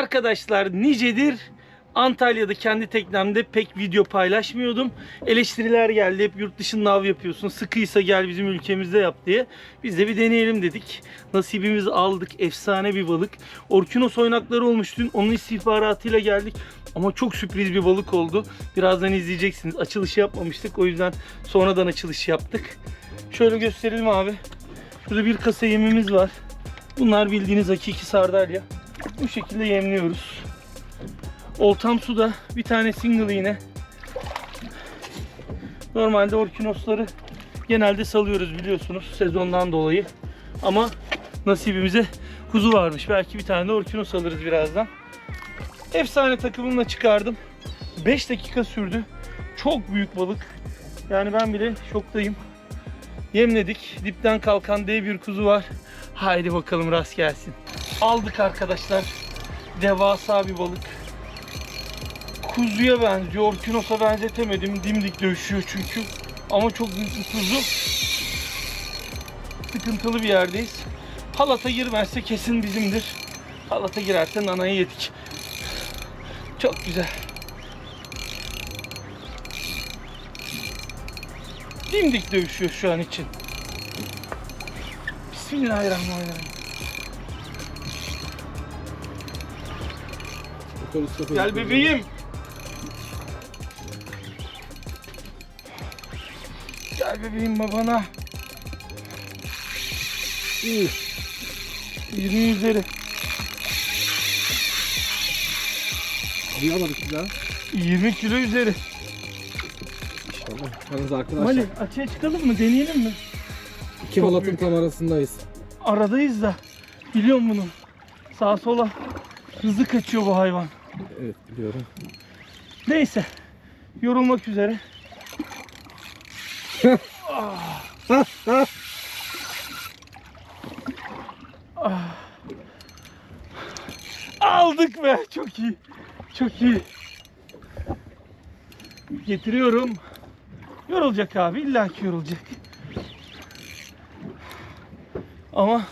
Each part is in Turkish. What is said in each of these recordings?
Arkadaşlar nicedir Antalya'da kendi teknemde pek video paylaşmıyordum. Eleştiriler geldi. Hep yurt dışında av yapıyorsun. Sıkıysa gel bizim ülkemizde yap diye. Biz de bir deneyelim dedik. Nasibimizi aldık. Efsane bir balık. Orkinos oynakları olmuş dün. Onun istihbaratıyla geldik. Ama çok sürpriz bir balık oldu. Birazdan izleyeceksiniz. Açılışı yapmamıştık. O yüzden sonradan açılış yaptık. Şöyle gösterelim abi. Şurada bir kasa yemimiz var. Bunlar bildiğiniz hakiki sardalya. Bu şekilde yemliyoruz. Oltam suda bir tane single iğne. Normalde orkinosları genelde salıyoruz biliyorsunuz sezondan dolayı. Ama nasibimize kuzu varmış. Belki bir tane de orkinos alırız birazdan. Efsane takımımla çıkardım. 5 dakika sürdü. Çok büyük balık. Yani ben bile şoktayım. Yemledik. Dipten kalkan dev bir kuzu var. Haydi bakalım rast gelsin. Aldık arkadaşlar. Devasa bir balık. Kuzuya benziyor. Orkinos'a benzetemedim. Dimdik dövüşüyor çünkü. Ama çok büyük kuzu. Sıkıntılı bir yerdeyiz. Halata girmezse kesin bizimdir. Halata girerse nanayı yedik. Çok güzel. Dimdik dövüşüyor şu an için. Bismillahirrahmanirrahim. Gel bebeğim. Gel bebeğim babana. Üf. 20 üzeri. Duyamadık bir daha. 20 kilo üzeri. İnşallah. Yalnız arkadaşlar Mali açığa çıkalım mı? Deneyelim mi? iki çok halatın büyük. tam arasındayız. Aradayız da. Biliyorum bunu. Sağa sola hızlı kaçıyor bu hayvan. Evet biliyorum. Neyse. Yorulmak üzere. Ah. Aldık be. Çok iyi. Çok iyi. Getiriyorum. Yorulacak abi. İlla ki yorulacak. Ama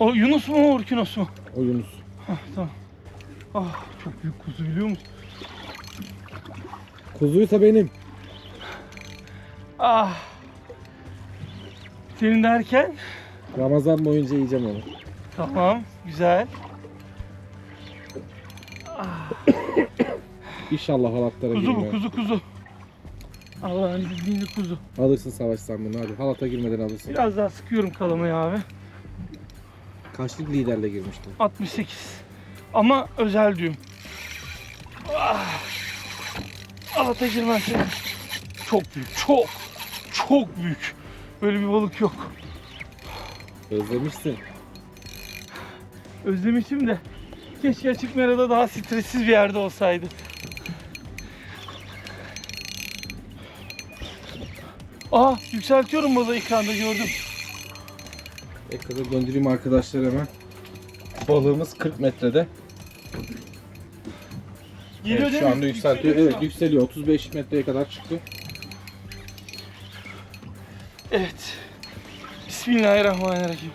o Yunus mu o Orkinos mu? O Yunus. Hah, tamam. Ah çok büyük kuzu biliyor musun? Kuzuysa benim. Ah. Senin derken? Ramazan boyunca yiyeceğim onu. Tamam, güzel. İnşallah halatlara Kuzu bu, kuzu kuzu. Allah'ın izniyle kuzu. Alırsın savaş sen bunu hadi. Halata girmeden alırsın. Biraz daha sıkıyorum kalamayı abi. Kaçlık liderle girmiştin? 68. Ama özel düğüm. Ah. Alata girmezse. Çok büyük, çok. Çok büyük. Böyle bir balık yok. Özlemişsin. Özlemişim de. Keşke açık merada daha stressiz bir yerde olsaydı. Aa yükseltiyorum balığı ekranda gördüm. Ekrana döndüreyim arkadaşlar hemen. Balığımız 40 metrede. Geliyor Evet, değil şu mi? anda yükseltiyor. Yükseliyor Evet yükseliyor. 35 metreye kadar çıktı. Evet. Bismillahirrahmanirrahim.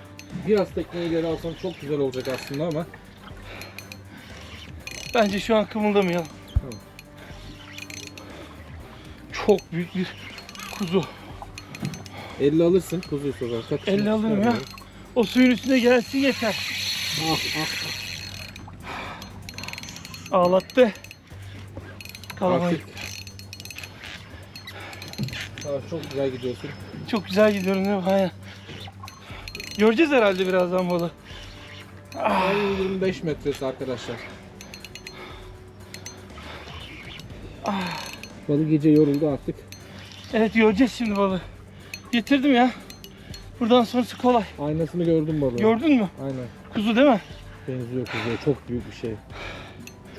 Biraz tekneyi ileri alsam çok güzel olacak aslında ama Bence şu an kımıldamayalım. Tamam. Çok büyük bir kuzu. 50 alırsın kuzuysa zaten. 50 alırım ya. O suyun üstüne gelsin yeter. Ah ah. Ağlattı. Savaş çok güzel gidiyorsun. Çok güzel gidiyorum değil mi? Aynen. Göreceğiz herhalde birazdan balığı. Ay, 25 metresi arkadaşlar. Balık gece yoruldu artık. Evet göreceğiz şimdi balığı. Getirdim ya. Buradan sonrası kolay. Aynasını gördüm balığı. Gördün mü? Aynen. Kuzu değil mi? Benziyor kuzuya. Çok büyük bir şey.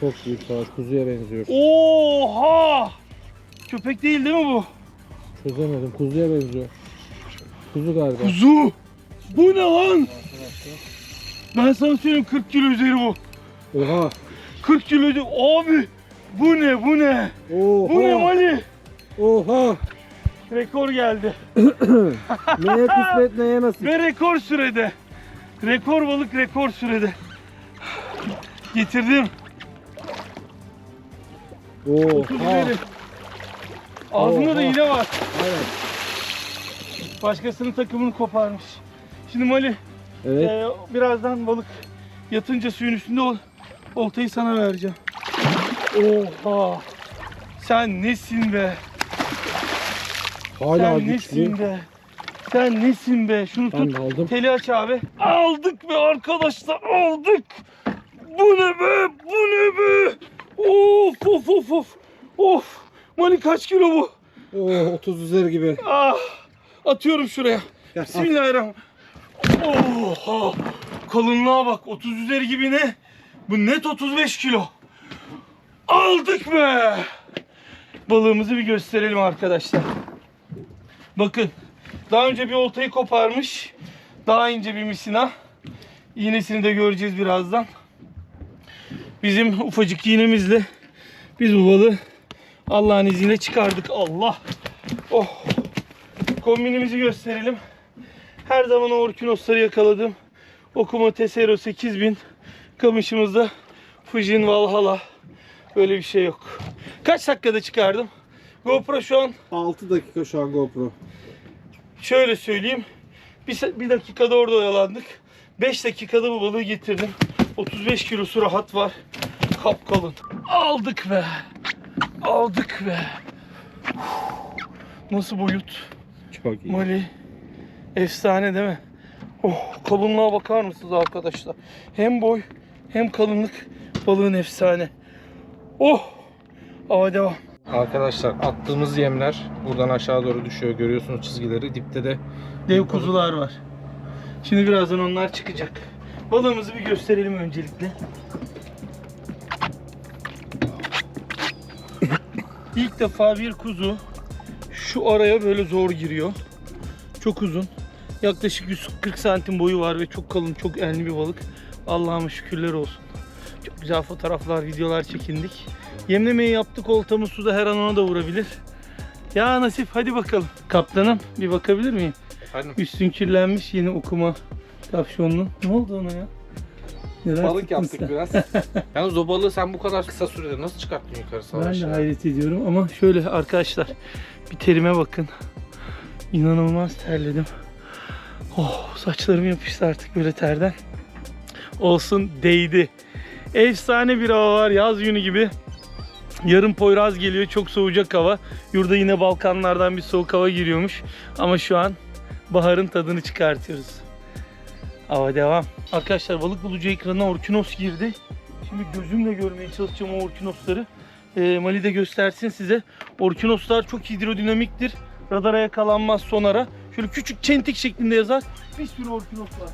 Çok büyük savaş. Kuzuya benziyor. Oha! Köpek değil değil mi bu? Çözemedim. Kuzuya benziyor. Kuzu galiba. Kuzu! Bu ne lan? Ben sana söyleyeyim 40 kilo üzeri bu. Oha. 40 kilo üzeri. Abi! Bu ne bu ne? Oha. Bu ne Mali? Oha. Rekor geldi. Neye kısmet neye nasip. Ve rekor sürede. Rekor balık rekor sürede. Getirdim. Oo. Otur ha. gidelim. Ağzında da Oha. iğne var. Aynen. Başkasının takımını koparmış. Şimdi Mali Evet. Ee, birazdan balık yatınca suyun üstünde ol, oltayı sana vereceğim. Oha! Sen nesin be? Hala Sen güçlü. nesin be? Sen nesin be? Şunu Ben tut. aldım. Teli aç abi. Aldık be arkadaşlar aldık. Bu ne be? Bu ne be? Of of of of. Of. Mali kaç kilo bu? Oo 30 üzeri gibi. Ah. Atıyorum şuraya. Gel. Bismillahirrahmanirrahim. Oha! Kalınlığa bak 30 üzeri gibi ne? Bu net 35 kilo. Aldık be! Balığımızı bir gösterelim arkadaşlar. Bakın. Daha önce bir oltayı koparmış. Daha ince bir misina. İğnesini de göreceğiz birazdan. Bizim ufacık iğnemizle biz bu balığı Allah'ın izniyle çıkardık. Allah! Oh! Kombinimizi gösterelim. Her zaman o orkinosları yakaladım. Okuma Tesero 8000. Kamışımızda Fujin Valhalla. Böyle bir şey yok. Kaç dakikada çıkardım? GoPro şu an 6 dakika şu an GoPro. şöyle söyleyeyim. Bir, bir dakikada orada oyalandık. 5 dakikada bu balığı getirdim. 35 kilosu rahat var. Kapkalın. Aldık be. Aldık be. Nasıl boyut? Çok iyi. Mali. Efsane değil mi? Oh kalınlığa bakar mısınız arkadaşlar? Hem boy hem kalınlık balığın efsane. Oh! Hava devam. Arkadaşlar attığımız yemler buradan aşağı doğru düşüyor. Görüyorsunuz çizgileri. Dipte de Dev kuzular var. Şimdi birazdan onlar çıkacak. Balığımızı bir gösterelim öncelikle. İlk defa bir kuzu şu araya böyle zor giriyor. Çok uzun. Yaklaşık 140 santim boyu var ve çok kalın, çok enli bir balık. Allah'ıma şükürler olsun. Çok güzel fotoğraflar, videolar çekindik. Yemlemeyi yaptık. Oltamız suda her an ona da vurabilir. Ya nasip hadi bakalım. Kaptanım bir bakabilir miyim? Efendim? Üstün kirlenmiş yeni okuma kapşonlu. Ne oldu ona ya? Neler Balık yaptık sen? biraz. Yalnız o balığı sen bu kadar kısa sürede nasıl çıkarttın yukarı Ben savaş de ya? hayret ediyorum ama şöyle arkadaşlar bir terime bakın. İnanılmaz terledim. Oh saçlarım yapıştı artık böyle terden. Olsun değdi. Efsane bir hava var yaz günü gibi. Yarın Poyraz geliyor çok soğuyacak hava. Yurda yine Balkanlardan bir soğuk hava giriyormuş. Ama şu an baharın tadını çıkartıyoruz. Hava devam. Arkadaşlar balık bulucu ekranına Orkinos girdi. Şimdi gözümle görmeye çalışacağım o Orkinosları. Ee, Mali de göstersin size. Orkinoslar çok hidrodinamiktir. Radara yakalanmaz sonara. Şöyle küçük çentik şeklinde yazar. Bir sürü Orkinos var.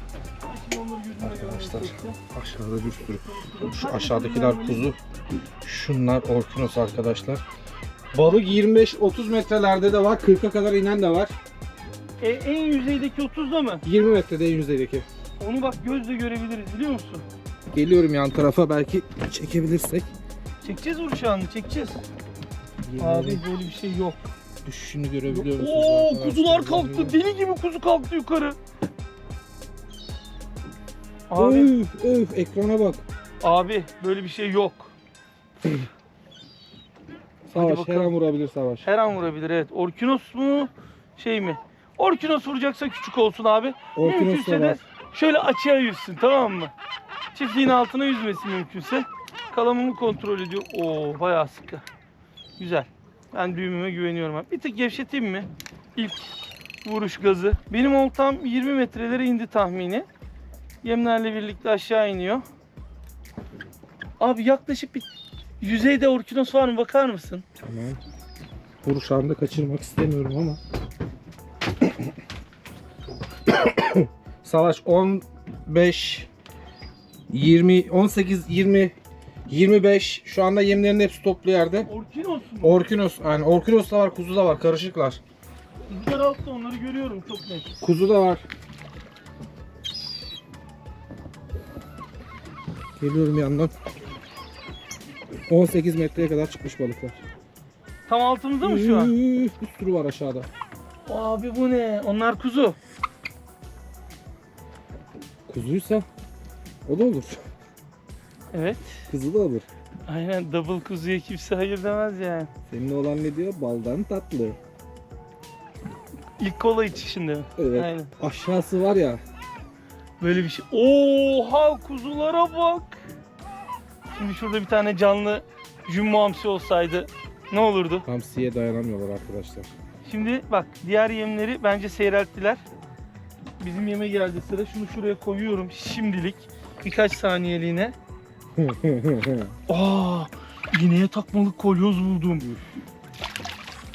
Şimdi onları gözümle görmeye Arkadaşlar. çalışacağım. Aşağıda bir sürü. Şu aşağıdakiler kuzu. Şunlar orkinos arkadaşlar. Balık 25-30 metrelerde de var. 40'a kadar inen de var. E, en yüzeydeki 30'da mı? 20 metrede en yüzeydeki. Onu bak gözle görebiliriz biliyor musun? Geliyorum yan tarafa belki çekebilirsek. Çekeceğiz uçağını çekeceğiz. Abi böyle bir şey yok. düşüşünü görebiliyor musunuz? Oo arkadaşlar? kuzular kalktı. Deli gibi kuzu kalktı yukarı. Abi, Öf öf ekrana bak. abi böyle bir şey yok. Savaş her bakalım. an vurabilir savaş. Her an vurabilir evet. Orkinos mu şey mi? Orkinos vuracaksa küçük olsun abi. Orkinos Mümkünse de var. Şöyle açığa yüzsün tamam mı? Çiftliğin altına yüzmesin mümkünse. Kalamını kontrol ediyor. Oo bayağı sıkı. Güzel. Ben düğümüme güveniyorum. abi. Bir tık gevşeteyim mi? İlk vuruş gazı. Benim oltam 20 metrelere indi tahmini. Yemlerle birlikte aşağı iniyor. Abi yaklaşık bir yüzeyde orkinos var mı bakar mısın? Tamam. Vuruş anında kaçırmak istemiyorum ama. Savaş 15 20 18 20 25 şu anda yemlerin hepsi toplu yerde. Orkinos mu? Orkinos yani Orkinos da var, kuzu da var, karışıklar. Rüzgar altta onları görüyorum çok net. Kuzu da var. Geliyorum yandan. 18 metreye kadar çıkmış balıklar. Tam altımızda mı şu an? Bir sürü var aşağıda. Abi bu ne? Onlar kuzu. Kuzuysa o da olur. Evet. Kızı da alır. Aynen double kuzuya kimse hayır demez yani. Senin olan ne diyor? Baldan tatlı. İlk kola içişinde mi? Evet. Aynen. Aşağısı var ya. Böyle bir şey. Oha kuzulara bak. Şimdi şurada bir tane canlı jumbo hamsi olsaydı ne olurdu? Hamsiye dayanamıyorlar arkadaşlar. Şimdi bak diğer yemleri bence seyrelttiler. Bizim yeme geldi sıra. Şunu şuraya koyuyorum şimdilik. Birkaç saniyeliğine. Aa, iğneye takmalık kolyoz buldum.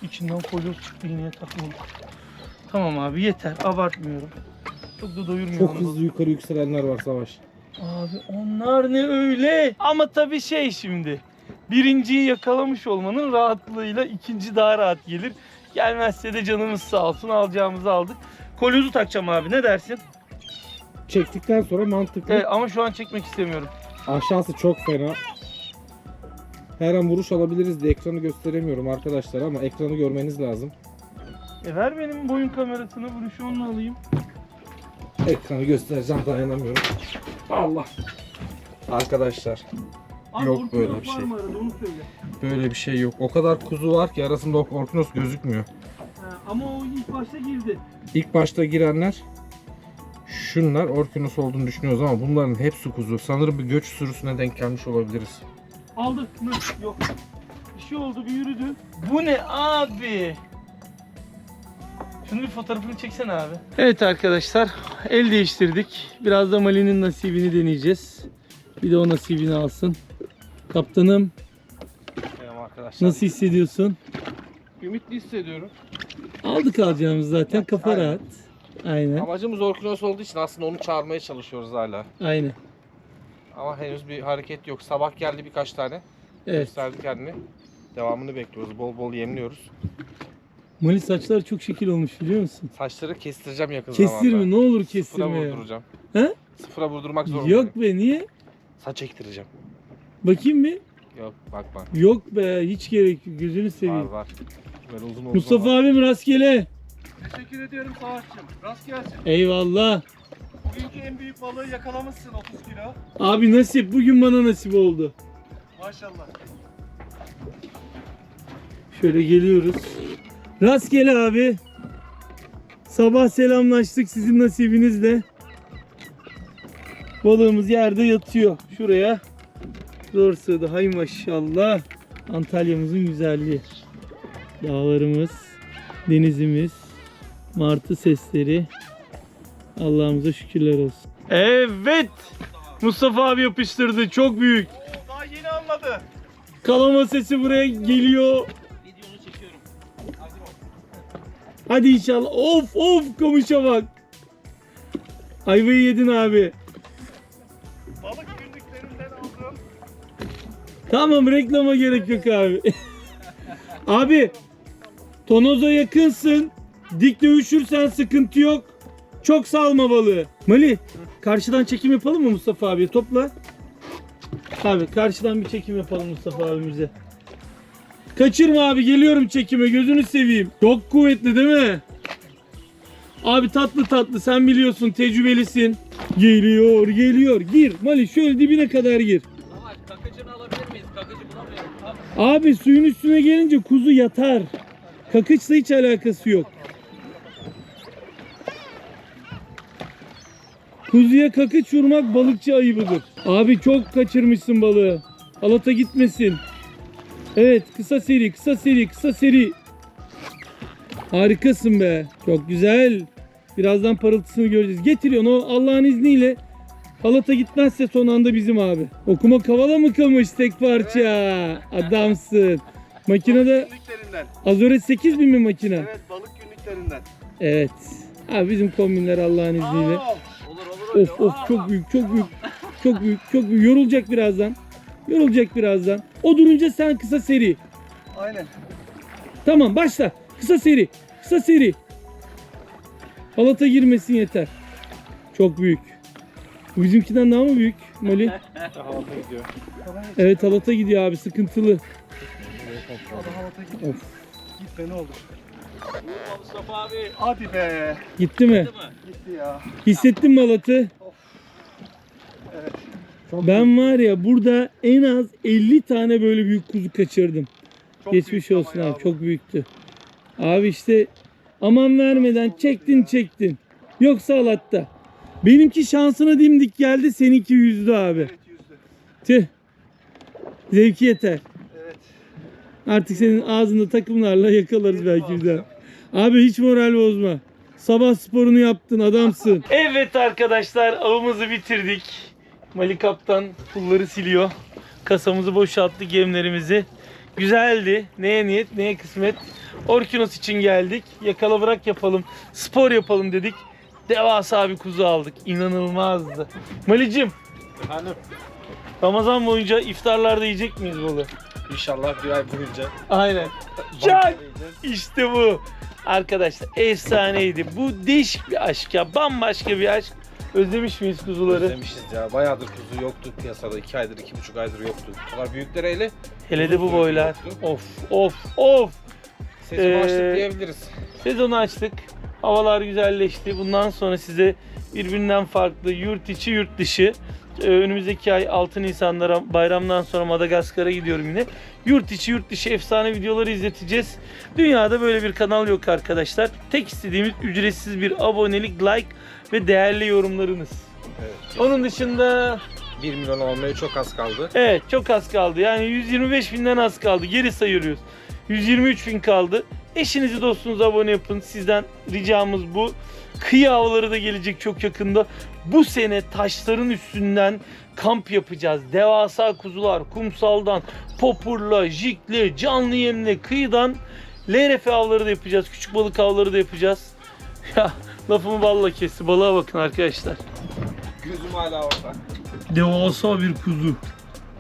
İçinden kolyoz çıktı iğneye takmalık. Tamam abi yeter abartmıyorum. Çok da doyurmuyorum. Çok hızlı yukarı yükselenler var Savaş. Abi onlar ne öyle? Ama tabii şey şimdi. Birinciyi yakalamış olmanın rahatlığıyla ikinci daha rahat gelir. Gelmezse de canımız sağ olsun alacağımızı aldık. Kolyozu takacağım abi ne dersin? Çektikten sonra mantıklı. Evet ama şu an çekmek istemiyorum. Aşağısı çok fena. Her an vuruş alabiliriz diye ekranı gösteremiyorum arkadaşlar ama ekranı görmeniz lazım. E ver benim boyun kamerasını vuruşu onunla alayım. Ekranı göstereceğim dayanamıyorum. Allah. Arkadaşlar Abi, Yok böyle bir şey. arada, böyle bir şey yok. O kadar kuzu var ki arasında o Orkinos gözükmüyor. Ama o ilk başta girdi. İlk başta girenler şunlar Orkinos olduğunu düşünüyoruz ama bunların hepsi kuzu. Sanırım bir göç sürüsüne denk gelmiş olabiliriz. Aldık mı? Yok. Bir şey oldu bir yürüdü. Bu ne abi? Şunun bir fotoğrafını çeksene abi. Evet arkadaşlar el değiştirdik. Biraz da Mali'nin nasibini deneyeceğiz. Bir de o nasibini alsın. Kaptanım arkadaşlar. nasıl hissediyorsun? Ümitli hissediyorum. Aldık alacağımız zaten kafa Aynen. rahat. Aynen. Amacımız Orkinos olduğu için aslında onu çağırmaya çalışıyoruz hala. Aynen. Ama henüz bir hareket yok. Sabah geldi birkaç tane. Evet. Gösterdi kendini. Devamını bekliyoruz. Bol bol yemliyoruz. Mali saçlar çok şekil olmuş biliyor musun? Saçları kestireceğim yakın zamanda. Kestirme ne olur Sıfıra kestirme ya. vurduracağım. He? Sıfıra vurdurmak zorundayım. Yok be niye? Saç ektireceğim. Bakayım bir. Yok bakma. Yok be hiç gerek yok. Gözünü Var seveyim. var. Böyle uzun uzun Mustafa var. abim rastgele. Teşekkür ediyorum Savaşçım. Rast gelsin. Eyvallah. Bugünkü en büyük balığı yakalamışsın 30 kilo. Abi nasip bugün bana nasip oldu. Maşallah. Şöyle geliyoruz. Rastgele abi. Sabah selamlaştık sizin nasibinizle. Balığımız yerde yatıyor. Şuraya. Zor sığdı. Hay maşallah. Antalya'mızın güzelliği. Dağlarımız, denizimiz, martı sesleri. Allah'ımıza şükürler olsun. Evet. Mustafa abi yapıştırdı. Çok büyük. Daha yeni anladı. Kalama sesi buraya geliyor. Hadi inşallah. Of of kamışa bak. Ayvayı yedin abi. Tamam reklama gerek yok abi. abi tonoza yakınsın. Dik dövüşürsen sıkıntı yok. Çok salma balığı. Mali karşıdan çekim yapalım mı Mustafa abi? Topla. Abi karşıdan bir çekim yapalım Mustafa abimize. Kaçırma abi geliyorum çekime gözünü seveyim. Çok kuvvetli değil mi? Abi tatlı tatlı sen biliyorsun tecrübelisin. Geliyor geliyor gir Mali şöyle dibine kadar gir. Abi suyun üstüne gelince kuzu yatar. Kakıçla hiç alakası yok. Kuzuya kakıç vurmak balıkçı ayıbıdır. Abi çok kaçırmışsın balığı. Alata gitmesin. Evet kısa seri kısa seri kısa seri. Harikasın be. Çok güzel. Birazdan parıltısını göreceğiz. Getiriyorsun o Allah'ın izniyle. Halata gitmezse son anda bizim abi. Okuma kavala mı kalmış tek parça? Adamsın. Makinede Günlüklerinden. Azore 8000 mi makine? Evet balık günlüklerinden. Evet. Abi bizim kombinler Allah'ın izniyle. Olur olur. Of of çok büyük çok büyük. Çok büyük çok büyük. Yorulacak birazdan. Yorulacak birazdan. O durunca sen kısa seri. Aynen. Tamam başla. Kısa seri. Kısa seri. Halata girmesin yeter. Çok büyük. Bizimkiden daha mı büyük Mali? Halata gidiyor. Evet halata gidiyor abi sıkıntılı. Hadi halata git. Of. Git be ne olur. Mustafa abi. Hadi be. Gitti mi? Gitti ya. Hissettin mi halatı? Evet. Çok Ben var ya burada en az 50 tane böyle büyük kuzu kaçırdım. Çok Geçmiş olsun abi bu. çok büyüktü. Abi işte aman vermeden çektin çektin. Yoksa alatta. Benimki şansına dimdik geldi seninki yüzdü abi. Evet yüzde. Tüh. Zevki yeter. Evet. Artık senin ağzında takımlarla yakalarız belki bir daha. Abi hiç moral bozma. Sabah sporunu yaptın adamsın. evet arkadaşlar avımızı bitirdik. Mali Kaptan pulları siliyor. Kasamızı boşalttı gemlerimizi. Güzeldi. Neye niyet neye kısmet. Orkinos için geldik. Yakala bırak yapalım. Spor yapalım dedik. Devasa bir kuzu aldık. İnanılmazdı. Malicim Efendim Ramazan boyunca iftarlarda yiyecek miyiz balı? inşallah bir ay boyunca. Aynen. Can! İşte bu. Arkadaşlar efsaneydi. Bu değişik bir aşk ya. Bambaşka bir aşk. Özlemiş miyiz kuzuları? Özlemişiz ya. Bayağıdır kuzu yoktu piyasada. 2 aydır, 2,5 aydır yoktu. Kadar büyükler hele. Hele de bu boylar. Of of of. Sezonu Ee, açtık diyebiliriz. Sezonu açtık. Havalar güzelleşti. Bundan sonra size birbirinden farklı yurt içi yurt dışı e, önümüzdeki ay 6 Nisan'lara bayramdan sonra Madagaskar'a gidiyorum yine. Yurt içi yurt dışı efsane videoları izleteceğiz. Dünyada böyle bir kanal yok arkadaşlar. Tek istediğimiz ücretsiz bir abonelik, like ve değerli yorumlarınız. Evet. Onun dışında 1 milyon olmaya çok az kaldı. evet çok az kaldı. Yani 125 binden az kaldı. Geri sayıyoruz. 123 bin kaldı. Eşinizi dostunuzu abone yapın. Sizden ricamız bu. Kıyı avları da gelecek çok yakında. Bu sene taşların üstünden kamp yapacağız. Devasa kuzular kumsaldan, popurla, jikle, canlı yemle, kıyıdan LRF avları da yapacağız. Küçük balık avları da yapacağız. Ya lafımı balla kesti. Balığa bakın arkadaşlar. Gözüm hala orada. Devasa bir kuzu.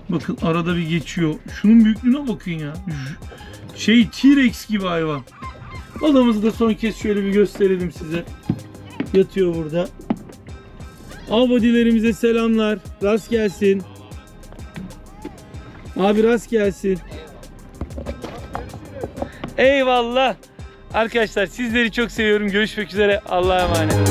Bakın arada bir geçiyor. Şunun büyüklüğüne bakın ya. Şey T-Rex gibi hayvan. Balığımızı da son kez şöyle bir gösterelim size. Yatıyor burada. Abadilerimize selamlar. Rast gelsin. Abi rast gelsin. Eyvallah. Arkadaşlar sizleri çok seviyorum. Görüşmek üzere. Allah'a emanet.